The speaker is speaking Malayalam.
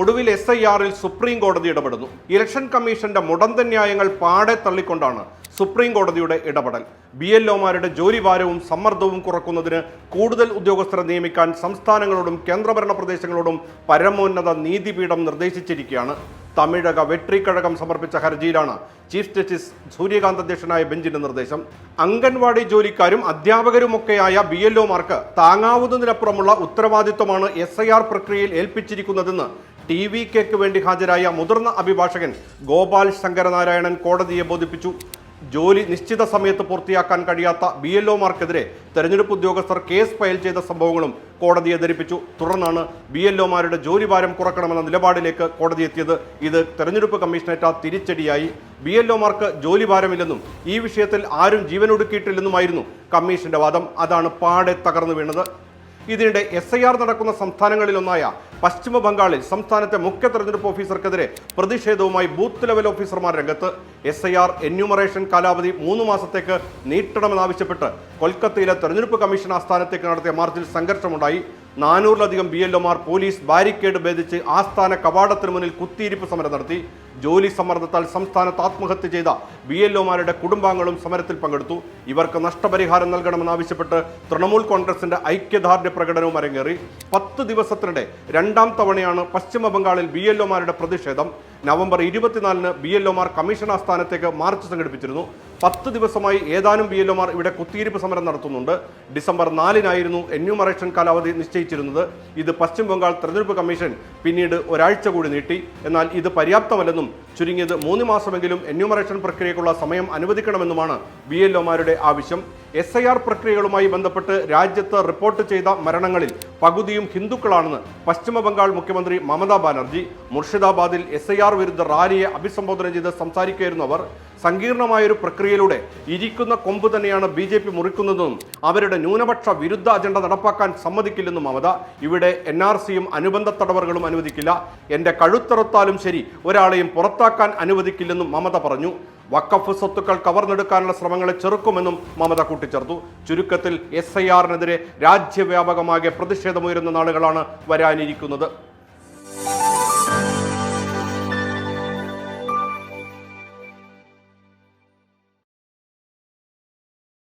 ഒടുവിൽ എസ് ഐ ആറിൽ സുപ്രീം കോടതി ഇടപെടുന്നു. ഇലക്ഷൻ കമ്മീഷന്റെ മുടന്തൻ ന്യായങ്ങൾ പാടെ തള്ളിക്കൊണ്ടാണ് സുപ്രീം കോടതിയുടെ ഇടപെടൽ. ബി എൽ ഒമാരുടെ ജോലിഭാരവും സമ്മർദ്ദവും കുറക്കുന്നതിന് കൂടുതൽ ഉദ്യോഗസ്ഥരെ നിയമിക്കാൻ സംസ്ഥാനങ്ങളോടും കേന്ദ്രഭരണ പ്രദേശങ്ങളോടും പരമോന്നത നീതിപീഠം നിർദ്ദേശിച്ചിരിക്കുകയാണ്. തമിഴക വെട്രിക്കഴകം സമർപ്പിച്ച ഹർജിയിലാണ് ചീഫ് ജസ്റ്റിസ് സൂര്യകാന്ത് അധ്യക്ഷനായ ബെഞ്ചിന്റെ നിർദ്ദേശം. അംഗൻവാടി ജോലിക്കാരും അധ്യാപകരുമൊക്കെയായ ബി എൽ ഒമാർക്ക് താങ്ങാവുന്നതിനപ്പുറമുള്ള ഉത്തരവാദിത്വമാണ് എസ് ഐ ആർ പ്രക്രിയയിൽ ഏൽപ്പിച്ചിരിക്കുന്നതെന്ന് ടി വി കെക്ക് വേണ്ടി ഹാജരായ മുതിർന്ന അഭിഭാഷകൻ ഗോപാൽ ശങ്കരനാരായണൻ കോടതിയെ ബോധിപ്പിച്ചു. ജോലി നിശ്ചിത സമയത്ത് പൂർത്തിയാക്കാൻ കഴിയാത്ത ബി എൽ ഒമാർക്കെതിരെ തെരഞ്ഞെടുപ്പ് ഉദ്യോഗസ്ഥർ കേസ് ഫയൽ ചെയ്ത സംഭവങ്ങളും കോടതിയെ ധരിപ്പിച്ചു തുടർന്നാണ് ബി എൽ ഒമാരുടെ ജോലിഭാരം കുറക്കണമെന്ന നിലപാടിലേക്ക് കോടതി എത്തിയത്. ഇത് തെരഞ്ഞെടുപ്പ് കമ്മീഷനേറ്റ തിരിച്ചടിയായി. ബി എൽ ഒമാർക്ക് ജോലിഭാരമില്ലെന്നും ഈ വിഷയത്തിൽ ആരും ജീവനൊടുക്കിയിട്ടില്ലെന്നുമായിരുന്നു കമ്മീഷന്റെ വാദം. അതാണ് പാടെ തകർന്നു വീണത്. ഇതിനിടെ എസ് ഐ ആർ നടക്കുന്ന സംസ്ഥാനങ്ങളിലൊന്നായ പശ്ചിമ ബംഗാളിൽ സംസ്ഥാനത്തെ മുഖ്യ തെരഞ്ഞെടുപ്പ് ഓഫീസർക്കെതിരെ പ്രതിഷേധവുമായി ബൂത്ത് ലെവൽ ഓഫീസർമാർ രംഗത്ത്. എസ് ഐ ആർ എന്യൂമറേഷൻ കാലാവധി മൂന്ന് മാസത്തേക്ക് നീട്ടണമെന്നാവശ്യപ്പെട്ട് കൊൽക്കത്തയിലെ തെരഞ്ഞെടുപ്പ് കമ്മീഷൻ ആസ്ഥാനത്തേക്ക് നടത്തിയ മാർച്ചിൽ സംഘർഷമുണ്ടായി. നാനൂറിലധികം ബി എൽ പോലീസ് ബാരിക്കേഡ് ഭേദിച്ച് ആസ്ഥാന കവാടത്തിന് മുന്നിൽ കുത്തിയിരിപ്പ് സമരം നടത്തി. ജോലി സമ്മർദ്ദത്താൽ സംസ്ഥാനത്ത് ആത്മഹത്യ ചെയ്ത ബി എൽ ഒമാരുടെ കുടുംബാംഗങ്ങളും സമരത്തിൽ പങ്കെടുത്തു. ഇവർക്ക് നഷ്ടപരിഹാരം നൽകണമെന്നാവശ്യപ്പെട്ട് തൃണമൂൽ കോൺഗ്രസിന്റെ ഐക്യദാർഢ്യ പ്രകടനവും അരങ്ങേറി. പത്ത് ദിവസത്തിനിടെ രണ്ടാം തവണയാണ് പശ്ചിമ ബംഗാളിൽ ബി എൽ ഒമാരുടെ പ്രതിഷേധം. നവംബർ ഇരുപത്തിനാലിന് ബി എൽ ഒമാർ കമ്മീഷൻ ആസ്ഥാനത്തേക്ക് മാർച്ച് സംഘടിപ്പിച്ചിരുന്നു. പത്ത് ദിവസമായി ഏതാനും ബി എൽ ഒമാർ ഇവിടെ കുത്തിയിരിപ്പ് സമരം നടത്തുന്നുണ്ട്. ഡിസംബർ നാലിനായിരുന്നു എന്യൂമറേഷൻ കാലാവധി നിശ്ചയിച്ചിരുന്നത്. ഇത് പശ്ചിമ ബംഗാൾ തെരഞ്ഞെടുപ്പ് കമ്മീഷൻ പിന്നീട് ഒരാഴ്ച കൂടി നീട്ടി. എന്നാൽ ഇത് പര്യാപ്തമല്ലെന്നും ചുരുങ്ങിയത് മൂന്ന് മാസമെങ്കിലും എന്യൂമറേഷൻ പ്രക്രിയക്കുള്ള സമയം അനുവദിക്കണമെന്നുമാണ് ബി എൽ ഒമാരുടെ ആവശ്യം. എസ് ഐ ആർ പ്രക്രിയകളുമായി ബന്ധപ്പെട്ട് രാജ്യത്ത് റിപ്പോർട്ട് ചെയ്ത മരണങ്ങളിൽ പകുതിയും ഹിന്ദുക്കളാണെന്ന് പശ്ചിമബംഗാൾ മുഖ്യമന്ത്രി മമതാ ബാനർജി. മുർഷിദാബാദിൽ എസ് ഐ ആർ വിരുദ്ധ റാലിയെ അഭിസംബോധന ചെയ്ത് സംസാരിക്കുകയായിരുന്നു അവർ. സങ്കീർണമായൊരു പ്രക്രിയയിലൂടെ ഇരിക്കുന്ന കൊമ്പ് തന്നെയാണ് ബി ജെ പി മുറിക്കുന്നതെന്നും അവരുടെ ന്യൂനപക്ഷ വിരുദ്ധ അജണ്ട നടപ്പാക്കാൻ സമ്മതിക്കില്ലെന്നും മമത. ഇവിടെ എൻ ആർ സിയും അനുബന്ധ തടവറുകളും അനുവദിക്കില്ല. എന്റെ കഴുത്തറുത്താലും ശരി ഒരാളെയും പുറത്താക്കാൻ അനുവദിക്കില്ലെന്നും മമത പറഞ്ഞു. വക്കഫ് സ്വത്തുക്കൾ കവർന്നെടുക്കാനുള്ള ശ്രമങ്ങളെ ചെറുക്കുമെന്നും മമത കൂട്ടിച്ചേർത്തു. ചുരുക്കത്തിൽ എസ് ഐ ആറിനെതിരെ രാജ്യവ്യാപകമാകെ പ്രതിഷേധമുയരുന്ന നാളുകളാണ് വരാനിരിക്കുന്നത്.